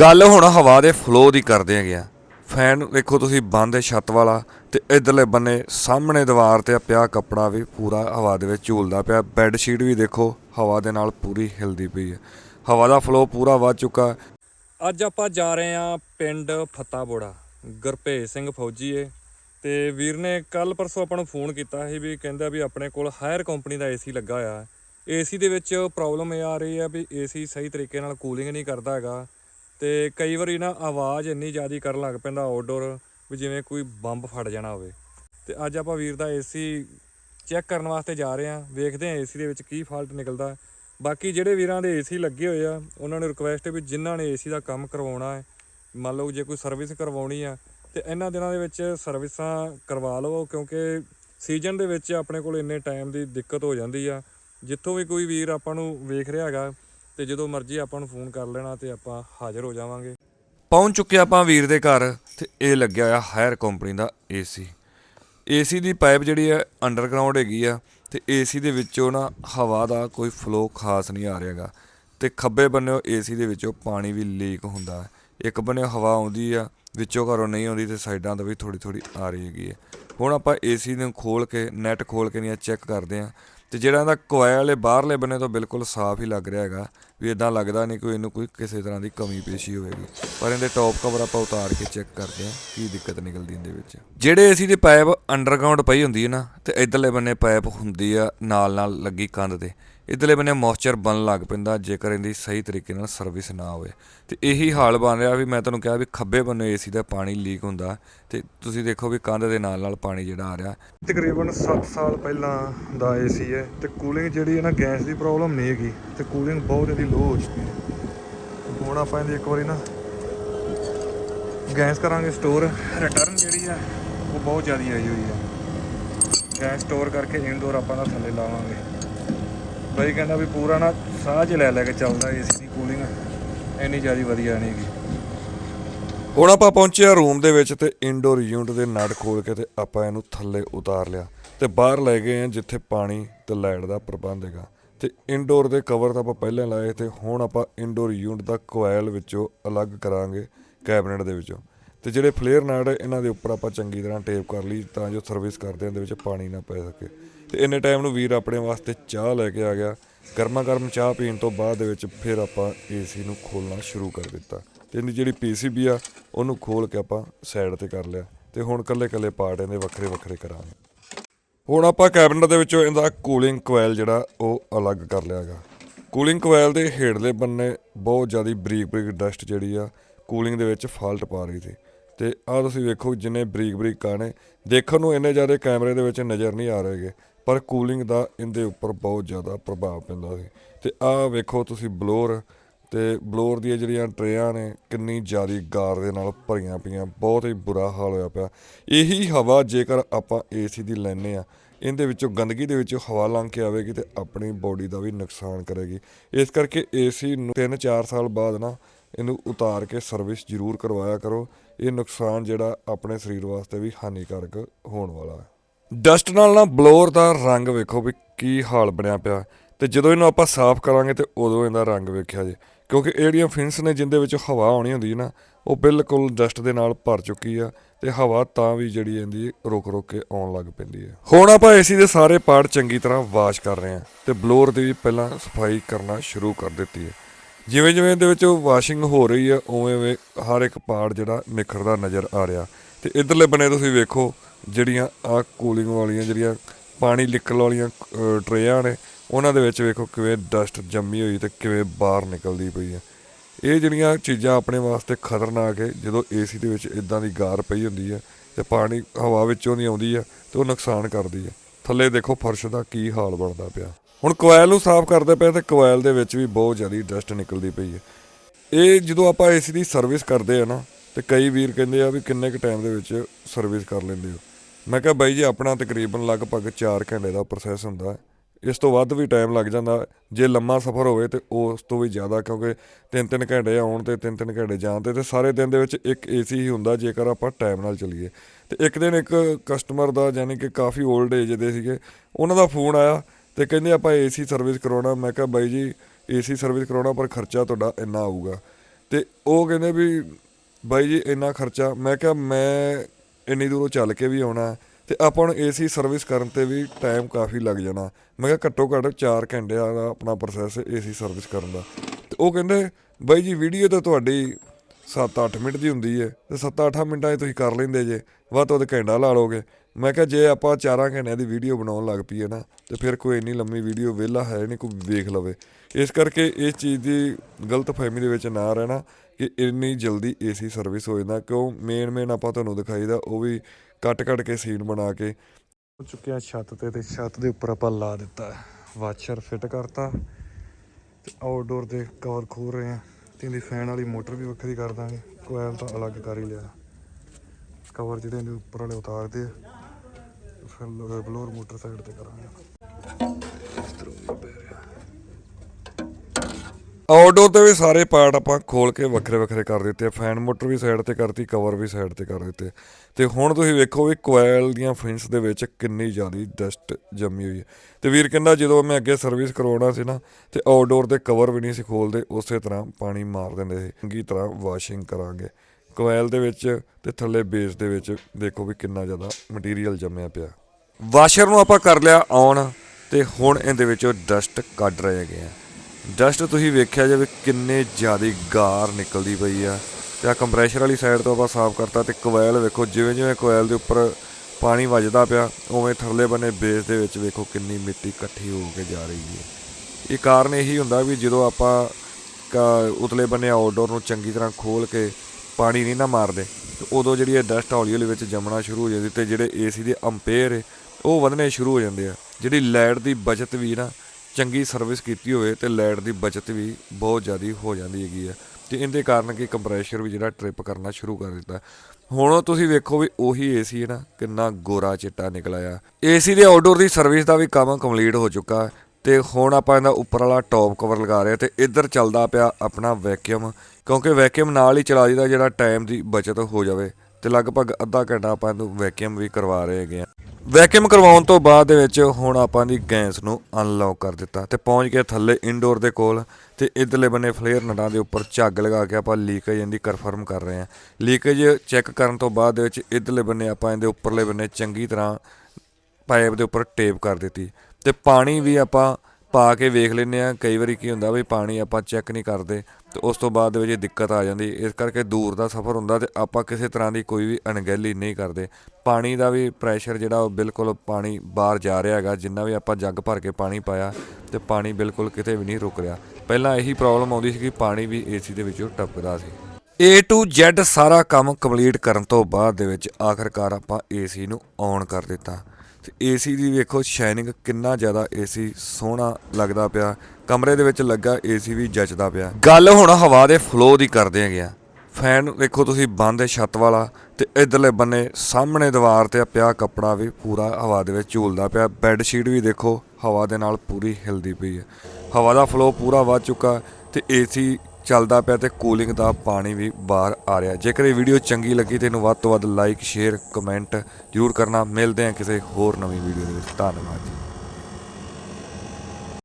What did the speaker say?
ਗੱਲ ਹੁਣ ਹਵਾ ਦੇ ਫਲੋ ਦੀ ਕਰਦੇ ਹੈਗੇ ਆ। ਫੈਨ ਵੇਖੋ ਤੁਸੀਂ ਬੰਦ ਹੈ ਛੱਤ ਵਾਲਾ ਤੇ ਇਧਰਲੇ ਬੰਨੇ ਸਾਹਮਣੇ ਦੀਵਾਰ ਤੇ ਪਿਆ ਕੱਪੜਾ ਵੀ ਪੂਰਾ ਹਵਾ ਦੇ ਵਿੱਚ ਝੂਲਦਾ ਪਿਆ। ਬੈੱਡ ਸ਼ੀਟ ਵੀ ਦੇਖੋ ਹਵਾ ਦੇ ਨਾਲ ਪੂਰੀ ਹਿਲਦੀ ਪਈ ਹੈ। ਹਵਾ ਦਾ ਫਲੋ ਪੂਰਾ ਵੱਧ ਚੁੱਕਾ। ਅੱਜ ਆਪਾਂ ਜਾ ਰਹੇ ਆ ਪਿੰਡ ਫੱਤਾਬੋੜਾ। ਗੁਰਪੇਜ ਸਿੰਘ ਫੌਜੀ ਏ ਤੇ ਵੀਰ ਨੇ ਕੱਲ ਪਰਸੋਂ ਆਪਾਂ ਨੂੰ ਫੋਨ ਕੀਤਾ ਸੀ ਵੀ ਕਹਿੰਦਾ ਵੀ ਆਪਣੇ ਕੋਲ ਹਾਇਰ ਕੰਪਨੀ ਦਾ ਏਸੀ ਲੱਗਾ ਹੋਇਆ। ਏਸੀ ਦੇ ਵਿੱਚ ਪ੍ਰੋਬਲਮ ਇਹ ਆ ਰਹੀ ਹੈ ਵੀ ਏਸੀ ਸਹੀ ਤਰੀਕੇ ਨਾਲ ਕੂਲਿੰਗ ਨਹੀਂ ਕਰਦਾ ਹੈਗਾ। ਤੇ ਕਈ ਵਾਰੀ ਨਾ ਆਵਾਜ਼ ਇੰਨੀ ਜ਼ਿਆਦਾ ਕਰਨ ਲੱਗ ਪੈਂਦਾ ਆਊਟਡੋਰ ਵੀ ਜਿਵੇਂ ਕੋਈ ਬੰਬ ਫਟ ਜਾਣਾ ਹੋਵੇ। ਤੇ ਅੱਜ ਆਪਾਂ ਵੀਰ ਦਾ ਏਸੀ ਚੈੱਕ ਕਰਨ ਵਾਸਤੇ ਜਾ ਰਹੇ ਹਾਂ। ਵੇਖਦੇ ਹਾਂ ਏਸੀ ਦੇ ਵਿੱਚ ਕੀ ਫਾਲਟ ਨਿਕਲਦਾ। ਬਾਕੀ ਜਿਹੜੇ ਵੀਰਾਂ ਦੇ ਏਸੀ ਲੱਗੇ ਹੋਏ ਆ, ਉਹਨਾਂ ਨੂੰ ਰਿਕੁਐਸਟ ਹੈ ਵੀ ਜਿਨ੍ਹਾਂ ਨੇ ਏਸੀ ਦਾ ਕੰਮ ਕਰਵਾਉਣਾ ਹੈ, ਮੰਨ ਲਓ ਜੇ ਕੋਈ ਸਰਵਿਸ ਕਰਵਾਉਣੀ ਆ, ਤੇ ਇਹਨਾਂ ਦਿਨਾਂ ਦੇ ਵਿੱਚ ਸਰਵਿਸਾਂ ਕਰਵਾ ਲਵੋ ਕਿਉਂਕਿ ਸੀਜ਼ਨ ਦੇ ਵਿੱਚ ਆਪਣੇ ਕੋਲ ਇੰਨੇ ਟਾਈਮ ਦੀ ਦਿੱਕਤ ਹੋ ਜਾਂਦੀ ਆ। ਜਿੱਥੋਂ ਵੀ ਕੋਈ ਵੀਰ ਆਪਾਂ ਨੂੰ ਵੇਖ ਰਿਹਾ ਹੈਗਾ ਤੇ ਜਦੋਂ ਮਰਜ਼ੀ ਆਪਾਂ ਨੂੰ ਫੋਨ ਕਰ ਲੈਣਾ ਤੇ ਆਪਾਂ ਹਾਜ਼ਰ ਹੋ ਜਾਵਾਂਗੇ। ਪਹੁੰਚ ਚੁੱਕੇ ਆਪਾਂ ਵੀਰ ਦੇ ਘਰ ਤੇ ਇਹ ਲੱਗਿਆ ਹੋਇਆ ਹਾਇਰ ਕੰਪਨੀ ਦਾ ਏਸੀ। ਏਸੀ ਦੀ ਪਾਈਪ ਜਿਹੜੀ ਹੈ ਅੰਡਰਗਰਾਉਂਡ ਹੈਗੀ ਆ ਤੇ ਏਸੀ ਦੇ ਵਿੱਚੋਂ ਨਾ ਹਵਾ ਦਾ ਕੋਈ ਫਲੋ ਖਾਸ ਨਹੀਂ ਆ ਰਿਹਾਗਾ ਤੇ ਖੱਬੇ ਬੰਨਿਓ ਏਸੀ ਦੇ ਵਿੱਚੋਂ ਪਾਣੀ ਵੀ ਲੀਕ ਹੁੰਦਾ ਇੱਕ ਬੰਨੇ ਹਵਾ ਆਉਂਦੀ ਆ, ਵਿੱਚੋਂ ਘਰੋਂ ਨਹੀਂ ਆਉਂਦੀ ਤੇ ਸਾਈਡਾਂ ਤੋਂ ਵੀ ਥੋੜੀ ਥੋੜੀ ਆ ਰਹੀ ਹੈਗੀ ਹੈ। ਹੁਣ ਆਪਾਂ ਏਸੀ ਨੂੰ ਖੋਲ ਕੇ ਨੈਟ ਖੋਲ ਕੇ ਨਹੀਂ ਚੈੱਕ ਕਰਦੇ ਆ ਤੇ ਜਿਹੜਾ ਇਹਦਾ ਕੋਇਲ ਵਾਲੇ ਬਾਹਰਲੇ ਬੰਨੇ ਤੋਂ ਬਿਲਕੁਲ ਸਾਫ਼ ਹੀ ਲੱਗ ਰਿਹਾ ਹੈਗਾ। ਵੀ ਇਦਾਂ ਲੱਗਦਾ ਨਹੀਂ ਕੋਈ ਇਹਨੂੰ ਕੋਈ ਕਿਸੇ ਤਰ੍ਹਾਂ ਦੀ ਕਮੀ ਪੇਸ਼ੀ ਹੋਵੇਗੀ। ਪਰ ਇਹਦੇ ਟੌਪ ਕਵਰ ਆਪਾਂ ਉਤਾਰ ਕੇ ਚੈੱਕ ਕਰਦੇ ਹਾਂ ਕੀ ਦਿੱਕਤ ਨਿਕਲਦੀ ਇਹਦੇ ਵਿੱਚ। ਜਿਹੜੇ ਏਸੀ ਦੀ ਪਾਈਪ ਅੰਡਰਗਰਾਉਂਡ ਪਈ ਹੁੰਦੀ ਹੈ ਨਾ, ਤੇ ਇਧਰਲੇ ਬੰਨੇ ਪਾਈਪ ਹੁੰਦੀ ਆ ਨਾਲ ਨਾਲ ਲੱਗੀ ਕੰਧ ਤੇ। ਇਧਰਲੇ ਬੰਨੇ ਮੋਇਸਚਰ ਬਣ ਲੱਗ ਪੈਂਦਾ ਜੇਕਰ ਇਹਦੀ ਸਹੀ ਤਰੀਕੇ ਨਾਲ ਸਰਵਿਸ ਨਾ ਹੋਵੇ। ਤੇ ਇਹੀ ਹਾਲ ਬਣ ਰਿਹਾ ਵੀ ਮੈਂ ਤੁਹਾਨੂੰ ਕਿਹਾ ਵੀ ਖੱਬੇ ਬੰਨੇ ਏਸੀ ਦਾ ਪਾਣੀ ਲੀਕ ਹੁੰਦਾ ਤੇ ਤੁਸੀਂ ਦੇਖੋ ਵੀ ਕੰਧ ਦੇ ਨਾਲ ਨਾਲ ਪਾਣੀ ਜਿਹੜਾ ਆ ਰਿਹਾ। ਤਕਰੀਬਨ 7 ਸਾਲ ਪਹਿਲਾਂ ਦਾ ਏਸੀ ਹੈ ਤੇ ਕੂਲਿੰਗ ਜਿਹੜੀ ਹੈ ਨਾ ਗੈਸ ਦੀ ਪ੍ਰੋਬਲਮ ਨਹੀਂ ਹੈਗੀ ਤੇ ਕੂਲਿੰਗ ਬਹੁਤ ਇਹਦੀ ਲੋ ਹੋ ਚੁੱਕੀ ਹੈ। ਹੁਣ ਆਪਾਂ ਇਹਦੀ ਇੱਕ ਵਾਰੀ ਨਾ ਗੈਸ ਕਰਾਂਗੇ ਸਟੋਰ। ਰਿਟਰਨ ਜਿਹੜੀ ਆ ਉਹ ਬਹੁਤ ਜ਼ਿਆਦਾ ਆਈ ਹੋਈ ਹੈ। ਗੈਸ ਸਟੋਰ ਕਰਕੇ ਇਨਡੋਰ ਆਪਾਂ ਦਾ ਥੱਲੇ ਲਾਵਾਂਗੇ। ਬਾਈ ਕਹਿੰਦਾ ਵੀ ਪੂਰਾ ਨਾ ਸਾਹ ਚ ਲੈ ਲੈ ਕੇ ਚੱਲਦਾ ਏਸੀ ਦੀ ਕੂਲਿੰਗ ਇੰਨੀ ਜ਼ਿਆਦਾ ਵਧੀਆ ਨਹੀਂ ਹੁਣ ਆਪਾਂ ਪਹੁੰਚਿਆ ਰੂਮ ਦੇ ਵਿੱਚ ਤੇ ਇਨਡੋਰ ਯੂਨਿਟ ਦੇ ਨਟ ਖੋਲ ਕੇ ਤੇ ਆਪਾਂ ਇਹਨੂੰ ਥੱਲੇ ਉਤਾਰ ਲਿਆ। ਤੇ ਬਾਹਰ ਲੈ ਗਏ ਆ ਜਿੱਥੇ ਪਾਣੀ ਤੇ ਲਾਈਟ ਦਾ ਪ੍ਰਬੰਧ ਹੈਗਾ। ਤੇ ਇਨਡੋਰ ਦੇ ਕਵਰ ਤਾਂ ਆਪਾਂ ਪਹਿਲਾਂ ਲਾਏ ਤੇ ਹੁਣ ਆਪਾਂ ਇਨਡੋਰ ਯੂਨਿਟ ਦਾ ਕੋਇਲ ਵਿੱਚੋਂ ਅਲੱਗ ਕਰਾਂਗੇ ਕੈਬਨਿਟ ਦੇ ਵਿੱਚੋਂ। ਤੇ ਜਿਹੜੇ ਫਲੇਅਰ ਨਾੜ ਇਹਨਾਂ ਦੇ ਉੱਪਰ ਆਪਾਂ ਚੰਗੀ ਤਰ੍ਹਾਂ ਟੇਪ ਕਰ ਲਈ ਤਾਂ ਜੋ ਸਰਵਿਸ ਕਰਦੇ ਹਾਂ ਦੇ ਵਿੱਚ ਪਾਣੀ ਨਾ ਪੈ ਸਕੇ। ਤੇ ਇੰਨੇ ਟਾਈਮ ਨੂੰ ਵੀਰ ਆਪਣੇ ਵਾਸਤੇ ਚਾਹ ਲੈ ਕੇ ਆ ਗਿਆ। ਗਰਮਾ ਗਰਮ ਚਾਹ ਪੀਣ ਤੋਂ ਬਾਅਦ ਦੇ ਵਿੱਚ ਫਿਰ ਆਪਾਂ ਏਸੀ ਨੂੰ ਖੋਲਣਾ ਸ਼ੁਰੂ ਕਰ ਦਿੱਤਾ। ਤੇ ਇਹਦੀ ਜਿਹੜੀ ਪੀਸੀਬੀ ਆ, ਉਹਨੂੰ ਖੋਲ ਕੇ ਆਪਾਂ ਸਾਈਡ ਤੇ ਕਰ ਲਿਆ। ਤੇ ਹੁਣ ਕੱਲੇ ਕੱਲੇ ਪਾਰਟ ਇਹਦੇ ਵੱਖਰੇ ਵੱਖਰੇ ਕਰਾਂਗੇ। ਹੁਣ ਆਪਾਂ ਕੈਬਨਟ ਦੇ ਵਿੱਚੋਂ ਇਹਦਾ ਕੂਲਿੰਗ ਕੋਇਲ ਜਿਹੜਾ, ਉਹ ਅਲੱਗ ਕਰ ਲਿਆਗਾ ਕੂਲਿੰਗ ਕੋਇਲ ਦੇ ਹੇਠਲੇ ਬੰਨੇ ਬਹੁਤ ਜ਼ਿਆਦਾ ਬਰੀਕ ਬਰੀਕ ਡਸਟ ਜਿਹੜੀ ਆ ਕੂਲਿੰਗ ਦੇ ਵਿੱਚ ਫਾਲਟ ਪਾ ਰਹੀ ਸੀ। ਤੇ ਆਹ ਤੁਸੀਂ ਵੇਖੋ ਜਿੰਨੇ ਬਰੀਕ ਬਰੀਕ ਕਾਣੇ। ਦੇਖਣ ਨੂੰ ਇੰਨੇ ਜ਼ਿਆਦਾ ਕੈਮਰੇ ਦੇ ਵਿੱਚ ਨਜ਼ਰ ਨਹੀਂ ਆ ਰਹੇਗੇ ਪਰ ਕੂਲਿੰਗ ਦਾ ਇਹਦੇ ਉੱਪਰ ਬਹੁਤ ਜ਼ਿਆਦਾ ਪ੍ਰਭਾਵ ਪੈਂਦਾ ਸੀ। ਤੇ ਆਹ ਵੇਖੋ ਤੁਸੀਂ ਬਲੋਰ, ਤੇ ਬਲੋਰ ਦੀਆਂ ਜਿਹੜੀਆਂ ਟਰੇਆਂ ਨੇ, ਕਿੰਨੀ ਜ਼ਿਆਦੀ ਗਾਰ ਦੇ ਨਾਲ ਭਰੀਆਂ ਪਈਆਂ, ਬਹੁਤ ਹੀ ਬੁਰਾ ਹਾਲ ਹੋਇਆ ਪਿਆ। ਇਹੀ ਹਵਾ ਜੇਕਰ ਆਪਾਂ ਏਸੀ ਦੀ ਲੈਨੇ ਆ ਇਹਦੇ ਵਿੱਚੋਂ, ਗੰਦਗੀ ਦੇ ਵਿੱਚੋਂ ਹਵਾ ਲੰਘ ਕੇ ਆਵੇਗੀ ਤੇ ਆਪਣੀ ਬੋਡੀ ਦਾ ਵੀ ਨੁਕਸਾਨ ਕਰੇਗੀ। ਇਸ ਕਰਕੇ ਏਸੀ ਨੂੰ 3-4 ਸਾਲ ਬਾਅਦ ਨਾ ਇਹਨੂੰ ਉਤਾਰ ਕੇ ਸਰਵਿਸ ਜ਼ਰੂਰ ਕਰਵਾਇਆ ਕਰੋ। ਇਹ ਨੁਕਸਾਨ ਜਿਹੜਾ ਆਪਣੇ ਸਰੀਰ ਵਾਸਤੇ ਵੀ ਹਾਨੀਕਾਰਕ ਹੋਣ ਵਾਲਾ ਹੈ। ਡਸਟ ਨਾਲ ਨਾ ਬਲੋਰ ਦਾ ਰੰਗ ਵੇਖੋ ਵੀ ਕੀ ਹਾਲ ਬਣਿਆ ਪਿਆ। ਤੇ ਜਦੋਂ ਇਹਨੂੰ ਆਪਾਂ ਸਾਫ਼ ਕਰਾਂਗੇ ਤੇ ਉਦੋਂ ਇਹਦਾ ਰੰਗ ਵੇਖਿਆ ਜੇ। ਕਿਉਂਕਿ ਇਹ ਜਿਹੜੀਆਂ ਫਿੰਸ ਨੇ ਜਿੰਦੇ ਵਿੱਚ ਹਵਾ ਆਉਣੀ ਹੁੰਦੀ ਨਾ, ਉਹ ਬਿਲਕੁਲ ਡਸਟ ਦੇ ਨਾਲ ਭਰ ਚੁੱਕੀ ਆ ਤੇ ਹਵਾ ਤਾਂ ਵੀ ਜਿਹੜੀ ਇਹਦੀ ਰੁਕ ਰੁਕ ਕੇ ਆਉਣ ਲੱਗ ਪੈਂਦੀ ਹੈ ਹੁਣ ਆਪਾਂ ਏਸੀ ਦੇ ਸਾਰੇ ਪਾਰਟ ਚੰਗੀ ਤਰ੍ਹਾਂ ਵਾਸ਼ ਕਰ ਰਹੇ ਹਾਂ ਤੇ ਬਲੋਰ ਦੀ ਵੀ ਪਹਿਲਾਂ ਸਫ਼ਾਈ ਕਰਨਾ ਸ਼ੁਰੂ ਕਰ ਦਿੱਤੀ ਹੈ ਜਿਵੇਂ ਜਿਵੇਂ ਇਹਦੇ ਵਿੱਚ ਵਾਸ਼ਿੰਗ ਹੋ ਰਹੀ ਹੈ ਉਵੇਂ ਉਵੇਂ ਹਰ ਇੱਕ ਪਾਰਟ ਜਿਹੜਾ ਨਿਖਰਦਾ ਨਜ਼ਰ ਆ ਰਿਹਾ। ਤੇ ਇਧਰਲੇ ਬੰਨੇ ਤੁਸੀਂ ਵੇਖੋ ਜਿਹੜੀਆਂ ਆ ਕੂਲਿੰਗ ਵਾਲੀਆਂ, ਜਿਹੜੀਆਂ ਪਾਣੀ ਨਿਕਲ ਵਾਲੀਆਂ ਟਰੇਆਂ ਨੇ, ਉਹਨਾਂ ਦੇ ਵਿੱਚ ਵੇਖੋ ਕਿਵੇਂ ਡਸਟ ਜੰਮੀ ਹੋਈ ਤੇ ਕਿਵੇਂ ਬਾਹਰ ਨਿਕਲਦੀ ਪਈ ਹੈ ਇਹ ਜਿਹੜੀਆਂ ਚੀਜ਼ਾਂ ਆਪਣੇ ਵਾਸਤੇ ਖਤਰਨਾਕ ਹੈ, ਜਦੋਂ ਏਸੀ ਦੇ ਵਿੱਚ ਇਦਾਂ ਦੀ ਗਾਰ ਪਈ ਹੁੰਦੀ ਹੈ ਤੇ ਪਾਣੀ ਹਵਾ ਵਿੱਚੋਂ ਦੀ ਆਉਂਦੀ ਹੈ ਤੇ ਉਹ ਨੁਕਸਾਨ ਕਰਦੀ ਹੈ ਥੱਲੇ ਦੇਖੋ ਫਰਸ਼ ਦਾ ਕੀ ਹਾਲ ਬਣਦਾ ਪਿਆ। ਹੁਣ ਕੋਇਲ ਨੂੰ ਸਾਫ਼ ਕਰਦੇ ਪਏ ਤੇ ਕੋਇਲ ਦੇ ਵਿੱਚ ਵੀ ਬਹੁਤ ਜ਼ਿਆਦਾ ਡਸਟ ਨਿਕਲਦੀ ਪਈ ਹੈ ਇਹ ਜਦੋਂ ਆਪਾਂ ਏਸੀ ਦੀ ਸਰਵਿਸ ਕਰਦੇ ਆ ਨਾ ਤੇ ਕਈ ਵੀਰ ਕਹਿੰਦੇ ਆ ਵੀ ਕਿੰਨੇ ਕੁ ਟਾਈਮ ਦੇ ਵਿੱਚ ਸਰਵਿਸ ਕਰ ਲੈਂਦੇ ਹੋ। ਮੈਂ ਕਿਹਾ ਬਾਈ ਜੀ, ਆਪਣਾ ਤਕਰੀਬਨ ਲਗਭਗ 4 ਘੰਟੇ ਦਾ ਪ੍ਰੋਸੈਸ ਹੁੰਦਾ। ਹੈ ਇਸ ਤੋਂ ਵੱਧ ਵੀ ਟਾਈਮ ਲੱਗ ਜਾਂਦਾ। ਜੇ ਲੰਮਾ ਸਫ਼ਰ ਹੋਵੇ ਤੇ ਉਸ ਤੋਂ ਵੀ ਜ਼ਿਆਦਾ, ਕਿਉਂਕਿ 3-3 ਘੰਟੇ ਆਉਣ ਤੇ 3-3 ਘੰਟੇ ਜਾਣ ਤੇ ਤੇ ਸਾਰੇ ਦਿਨ ਦੇ ਵਿੱਚ ਇੱਕ ਏਸੀ ਹੀ ਹੁੰਦਾ, ਜੇਕਰ ਆਪਾਂ ਟਾਈਮ ਨਾਲ ਚੱਲੀਏ। ਤੇ ਇੱਕ ਦਿਨ ਇੱਕ ਕਸਟਮਰ ਦਾ ਯਾਨੀ ਕਿ ਕਾਫੀ 올ਡ ਏਜ ਦੇ ਸੀਗੇ, ਉਹਨਾਂ ਦਾ ਫੋਨ ਆਇਆ ਤੇ ਕਹਿੰਦੇ ਆਪਾਂ ਏਸੀ ਸਰਵਿਸ ਕਰਾਉਣਾ। ਮੈਂ ਕਿਹਾ ਬਾਈ ਜੀ ਏਸੀ ਸਰਵਿਸ ਕਰਾਉਣਾ ਪਰ ਖਰਚਾ ਤੁਹਾਡਾ ਇੰਨਾ ਆਊਗਾ। ਤੇ ਉਹ ਕਹਿੰਦੇ ਵੀ ਬਾਈ ਜੀ, ਇੰਨਾ ਖਰਚਾ। ਮੈਂ ਕਿਹਾ, ਮੈਂ ਇੰਨੀ ਦੂਰੋਂ ਚੱਲ ਕੇ ਵੀ ਆਉਣਾ ਤੇ ਆਪਾਂ ਨੂੰ ਏਸੀ ਸਰਵਿਸ ਕਰਨ ਤੇ ਵੀ ਟਾਈਮ ਕਾਫੀ ਲੱਗ ਜਾਣਾ। ਮੈਂ ਕਿਹਾ, ਘੱਟੋ ਘੱਟ 4 ਘੰਟੇ ਦਾ ਆਪਣਾ ਪ੍ਰੋਸੈਸ ਏਸੀ ਸਰਵਿਸ ਕਰਨ ਦਾ। ਤੇ ਉਹ ਕਹਿੰਦੇ, ਬਾਈ ਜੀ ਵੀਡੀਓ ਤਾਂ ਤੁਹਾਡੀ 7-8 ਮਿੰਟ ਦੀ ਹੁੰਦੀ ਹੈ ਤੇ 7-8 ਮਿੰਟਾਂ 'ਚ ਤੁਸੀਂ ਕਰ ਲੈਂਦੇ ਜੇ। ਵੱਧ ਤੋਂ ਵੱਧ ਘੰਟਾ ਲਾ ਲੋਗੇ ਮੈਂ ਕਿਹਾ ਜੇ ਆਪਾਂ 4 ਘੰਟਿਆਂ ਦੀ ਵੀਡੀਓ ਬਣਾਉਣ ਲੱਗ ਪਈਏ ਨਾ, ਤੇ ਫਿਰ ਕੋਈ ਇੰਨੀ ਲੰਮੀ ਵੀਡੀਓ ਵਿਹਲਾ ਹੈ ਨਹੀਂ ਕੋਈ ਵੇਖ ਲਵੇ। ਇਸ ਕਰਕੇ ਇਸ ਚੀਜ਼ ਦੀ ਗਲਤ ਫਹਿਮੀ ਦੇ ਵਿੱਚ ਨਾ ਰਹਿਣਾ ਕਿ ਇੰਨੀ ਜਲਦੀ ਏਸੀ ਸਰਵਿਸ ਹੋ ਜਾਂਦਾ। ਕਿਉਂ? ਮੇਨ ਮੇਨ ਆਪਾਂ ਤੁਹਾਨੂੰ ਦਿਖਾਈਦਾ, ਉਹ ਵੀ ਕੱਟ ਕੱਟ ਕੇ ਸੀਨ ਬਣਾ ਕੇ। ਹੋ ਚੁੱਕਿਆ ਛੱਤ ਤੇ ਤੇ ਛੱਤ ਦੇ ਉੱਪਰ ਆਪਾਂ ਲਾ ਦਿੱਤਾ। ਵਾਸ਼ਰ ਫਿੱਟ ਕਰਤਾ ਤੇ ਆਊਟਡੋਰ ਦੇ ਕਵਰ ਖੋਲ ਰਹੇ ਆ ਤੇ ਇਹਦੀ ਫੈਨ ਵਾਲੀ ਮੋਟਰ ਵੀ ਵੱਖਰੀ ਕਰ ਦਾਂਗੇ। ਕੋਇਲ ਤਾਂ ਅਲੱਗ ਕਰ ਹੀ ਲਿਆ। ਕਵਰ ਜਿਹੜੇ ਇਹਦੇ ਉੱਪਰ ਵਾਲੇ ਉਤਾਰਦੇ ਆ। ਫਿਰ ਬਲੋਰ ਮੋਟਰ ਸਾਈਡ ਤੇ ਕਰਾਂਗੇ। ਆਊਟਡੋਰ ਤੇ ਵੀ ਸਾਰੇ ਪਾਰਟ ਆਪਾਂ ਖੋਲ ਕੇ ਵੱਖਰੇ ਵੱਖਰੇ ਕਰ ਦਿੱਤੇ ਫੈਨ ਮੋਟਰ ਵੀ ਸਾਈਡ ਤੇ ਕਰਤੀ ਕਵਰ ਵੀ ਸਾਈਡ ਤੇ ਕਰ ਦਿੱਤੇ। ਤੇ ਹੁਣ ਤੁਸੀਂ ਵੇਖੋ ਵੀ ਕੋਇਲ ਦੀਆਂ ਫਿੰਸ ਦੇ ਵਿੱਚ ਕਿੰਨੀ ਜ਼ਿਆਦਾ ਡਸਟ ਜੰਮੀ ਹੋਈ ਹੈ। ਤੇ ਵੀਰ ਕਹਿੰਦਾ ਜਦੋਂ ਮੈਂ ਅੱਗੇ ਸਰਵਿਸ ਕਰਵਾਉਣਾ ਸੀ ਨਾ, ਤੇ ਆਊਟਡੋਰ ਦੇ ਕਵਰ ਵੀ ਨਹੀਂ ਸੀ ਖੋਲਦੇ, ਉਸੇ ਤਰ੍ਹਾਂ ਪਾਣੀ ਮਾਰ ਦਿੰਦੇ ਸੀ। ਚੰਗੀ ਤਰ੍ਹਾਂ ਵਾਸ਼ਿੰਗ ਕਰਾਂਗੇ। ਕੋਇਲ ਦੇ ਵਿੱਚ ਤੇ ਥੱਲੇ ਬੇਸ ਦੇ ਵਿੱਚ ਦੇਖੋ ਵੀ ਕਿੰਨਾ ਜ਼ਿਆਦਾ ਮਟੀਰੀਅਲ ਜੰਮਿਆ ਪਿਆ। ਵਾਸ਼ਰ ਨੂੰ ਆਪਾਂ ਕਰ ਲਿਆ ਔਨ ਤੇ ਹੁਣ ਇਹਦੇ ਵਿੱਚੋਂ ਡਸਟ ਕੱਢ ਰਹੇ ਹੈਗੇ ਆ। ਡਸਟ ਤੁਸੀਂ ਵੇਖਿਆ ਜਾਵੇ ਕਿੰਨੇ ਜ਼ਿਆਦਾ ਗਾਰ ਨਿਕਲਦੀ ਪਈ ਆ। ਤੇ ਆ ਕੰਪਰੈਸ਼ਰ ਵਾਲੀ ਸਾਈਡ ਤੋਂ ਆਪਾਂ ਸਾਫ਼ ਕਰਤਾ ਤੇ ਕੋਇਲ ਵੇਖੋ, ਜਿਵੇਂ ਜਿਵੇਂ ਕੋਇਲ ਦੇ ਉੱਪਰ ਪਾਣੀ ਵੱਜਦਾ ਪਿਆ, ਉਵੇਂ ਥੱਲੇ ਬੰਨੇ ਬੇਸ ਦੇ ਵਿੱਚ ਵੇਖੋ ਕਿੰਨੀ ਮਿੱਟੀ ਇਕੱਠੀ ਹੋ ਕੇ ਜਾ ਰਹੀ ਹੈ। ਇਹ ਕਾਰਨ ਇਹੀ ਹੁੰਦਾ ਵੀ ਜਦੋਂ ਆਪਾਂ ਕ- ਉਤਲੇ ਬੰਨੇ ਆਊਟਡੋਰ ਨੂੰ ਚੰਗੀ ਤਰ੍ਹਾਂ ਖੋਲ ਕੇ ਪਾਣੀ ਨਹੀਂ ਨਾ ਮਾਰਦੇ, ਤੇ ਉਦੋਂ ਜਿਹੜੀ ਇਹ ਡਸਟ ਹੌਲੀ ਹੌਲੀ ਵਿੱਚ ਜੰਮਣਾ ਸ਼ੁਰੂ ਹੋ ਜਾਂਦੀ ਤੇ ਜਿਹੜੇ ਏਸੀ ਦੇ ਅੰਪੇਅਰ ਏ ਉਹ ਵਧਣੇ ਸ਼ੁਰੂ ਹੋ ਜਾਂਦੇ ਆ। ਜਿਹੜੀ ਲਾਈਟ ਦੀ ਬਚਤ ਵੀ ਨਾ ਚੰਗੀ ਸਰਵਿਸ ਕੀਤੀ ਹੋਵੇ ਤੇ ਲਾਈਟ ਦੀ ਬਚਤ ਵੀ ਬਹੁਤ ਜ਼ਿਆਦਾ ਹੋ ਜਾਂਦੀ ਹੈਗੀ ਆ। ਤੇ ਇਹਦੇ ਕਾਰਨ ਕਿ ਕੰਪਰੈਸ਼ਰ ਵੀ ਜਿਹੜਾ ਟ੍ਰਿਪ ਕਰਨਾ ਸ਼ੁਰੂ ਕਰ ਦਿੱਤਾ। ਹੁਣ ਤੁਸੀਂ ਵੇਖੋ ਵੀ ਉਹੀ ਏਸੀ ਹੈ ਨਾ, ਕਿੰਨਾ ਗੋਰਾ ਚਿੱਟਾ ਨਿਕਲਿਆ ਆਇਆ। ਏਸੀ ਦੇ ਆਊਟਡੋਰ ਦੀ ਸਰਵਿਸ ਦਾ ਵੀ ਕੰਮ ਕੰਪਲੀਟ ਹੋ ਚੁੱਕਾ ਹੈ ਤੇ ਹੁਣ ਆਪਾਂ ਇਹਦਾ ਉੱਪਰ ਵਾਲਾ ਟੌਪ ਕਵਰ ਲਗਾ ਰਹੇ ਹਾਂ ਤੇ ਇੱਧਰ ਚੱਲਦਾ ਪਿਆ ਆਪਣਾ ਵੈਕਿਊਮ ਕਿਉਂਕਿ ਵੈਕਿਊਮ ਨਾਲ ਹੀ ਚਲਾ ਦਈਦਾ ਜਿਹੜਾ ਟਾਈਮ ਦੀ ਬਚਤ ਹੋ ਜਾਵੇ ਤੇ ਲਗਭਗ ਅੱਧਾ ਘੰਟਾ ਆਪਾਂ ਇਹਨੂੰ ਵੈਕਿਊਮ ਵੀ ਕਰਵਾ ਰਹੇ ਹੈਗੇ ਆ ਵੈਕਿਊਮ ਕਰਵਾਉਣ ਤੋਂ ਬਾਅਦ ਦੇ ਵਿੱਚ ਹੁਣ ਆਪਾਂ ਦੀ ਗੈਸ ਨੂੰ ਅਨਲੌਕ ਕਰ ਦਿੱਤਾ ਤੇ ਪਹੁੰਚ ਕੇ ਥੱਲੇ ਇਨਡੋਰ ਦੇ ਕੋਲ ਤੇ ਇਧਰਲੇ ਬੰਨੇ ਫਲੇਅਰ ਨਟਾਂ ਦੇ ਉੱਪਰ ਝੱਗ ਲਗਾ ਕੇ ਆਪਾਂ ਲੀਕੇਜ ਇਹਦੀ ਕਨਫਰਮ ਕਰ ਰਹੇ ਹਾਂ। ਲੀਕੇਜ ਚੈੱਕ ਕਰਨ ਤੋਂ ਬਾਅਦ ਦੇ ਵਿੱਚ ਇਧਰਲੇ ਬੰਨੇ ਆਪਾਂ ਇਹਦੇ ਉੱਪਰਲੇ ਬੰਨੇ ਚੰਗੀ ਤਰ੍ਹਾਂ ਪਾਈਪ ਦੇ ਉੱਪਰ ਟੇਪ ਕਰ ਦਿੱਤੀ ਤੇ ਪਾਣੀ ਵੀ ਆਪਾਂ ਪਾ ਕੇ ਵੇਖ ਲੈਂਦੇ ਆ ਕਈ ਵਾਰੀ ਕੀ ਹੁੰਦਾ ਵੀ ਪਾਣੀ ਆਪਾਂ ਚੈੱਕ ਨਹੀਂ ਕਰਦੇ, ਤੇ ਉਸ ਤੋਂ ਬਾਅਦ ਦੇ ਵਿੱਚ ਦਿੱਕਤ ਆ ਜਾਂਦੀ। ਇਸ ਕਰਕੇ ਦੂਰ ਦਾ ਸਫ਼ਰ ਹੁੰਦਾ ਤੇ ਆਪਾਂ ਕਿਸੇ ਤਰ੍ਹਾਂ ਦੀ ਕੋਈ ਵੀ ਅਣਗਹਿਲੀ ਨਹੀਂ ਕਰਦੇ। ਪਾਣੀ ਦਾ ਵੀ ਪ੍ਰੈਸ਼ਰ ਜਿਹੜਾ ਉਹ ਬਿਲਕੁਲ ਪਾਣੀ ਬਾਹਰ ਜਾ ਰਿਹਾ ਹੈਗਾ। ਜਿੰਨਾ ਵੀ ਆਪਾਂ ਜੱਗ ਭਰ ਕੇ ਪਾਣੀ ਪਾਇਆ ਤੇ ਪਾਣੀ ਬਿਲਕੁਲ ਕਿਤੇ ਵੀ ਨਹੀਂ ਰੁਕ ਰਿਹਾ। ਪਹਿਲਾਂ ਇਹੀ ਪ੍ਰੋਬਲਮ ਆਉਂਦੀ ਸੀ ਕਿ ਪਾਣੀ ਵੀ ਏਸੀ ਦੇ ਵਿੱਚੋਂ ਟਪਕਦਾ ਸੀ। A to Z ਸਾਰਾ ਕੰਮ ਕੰਪਲੀਟ ਕਰਨ ਤੋਂ ਬਾਅਦ ਦੇ ਵਿੱਚ ਆਖਰਕਾਰ ਆਪਾਂ ਏਸੀ ਨੂੰ ਔਨ ਕਰ ਦਿੱਤਾ। ਏਸੀ ਦੀ ਵੇਖੋ ਸ਼ਾਈਨਿੰਗ ਕਿੰਨਾ ਜ਼ਿਆਦਾ ਏਸੀ ਸੋਹਣਾ ਲੱਗਦਾ ਪਿਆ। ਕਮਰੇ ਦੇ ਵਿੱਚ ਲੱਗਾ ਏਸੀ ਵੀ ਜੱਚਦਾ ਪਿਆ। ਗੱਲ ਹੁਣ ਹਵਾ ਦੇ ਫਲੋ ਦੀ ਕਰਦੇ ਹੈਗੇ ਆ। ਫੈਨ ਵੇਖੋ ਤੁਸੀਂ, ਬੰਦ ਹੈ ਛੱਤ ਵਾਲਾ ਤੇ ਇਧਰਲੇ ਬੰਨੇ ਸਾਹਮਣੇ ਦੀਵਾਰ ਤੇ ਪਿਆ ਕੱਪੜਾ ਵੀ ਪੂਰਾ ਹਵਾ ਦੇ ਵਿੱਚ ਝੂਲਦਾ ਪਿਆ। ਬੈੱਡ ਸ਼ੀਟ ਵੀ ਦੇਖੋ, ਹਵਾ ਦੇ ਨਾਲ ਪੂਰੀ ਹਿਲਦੀ ਪਈ ਹੈ। ਹਵਾ ਦਾ ਫਲੋ ਪੂਰਾ ਵੱਧ ਚੁੱਕਾ ਤੇ ਏਸੀ ਚੱਲਦਾ ਪਿਆ ਤੇ ਕੂਲਿੰਗ ਦਾ ਪਾਣੀ ਵੀ ਬਾਹਰ ਆ ਰਿਹਾ। ਜੇਕਰ ਇਹ ਵੀਡੀਓ ਚੰਗੀ ਲੱਗੀ ਤੇ ਇਹਨੂੰ ਵੱਧ ਤੋਂ ਵੱਧ ਲਾਈਕ ਸ਼ੇਅਰ ਕਮੈਂਟ ਜ਼ਰੂਰ ਕਰਨਾ। ਮਿਲਦੇ ਹਾਂ ਕਿਸੇ ਹੋਰ ਨਵੀਂ ਵੀਡੀਓ ਦੇ ਵਿੱਚ। ਧੰਨਵਾਦ ਜੀ।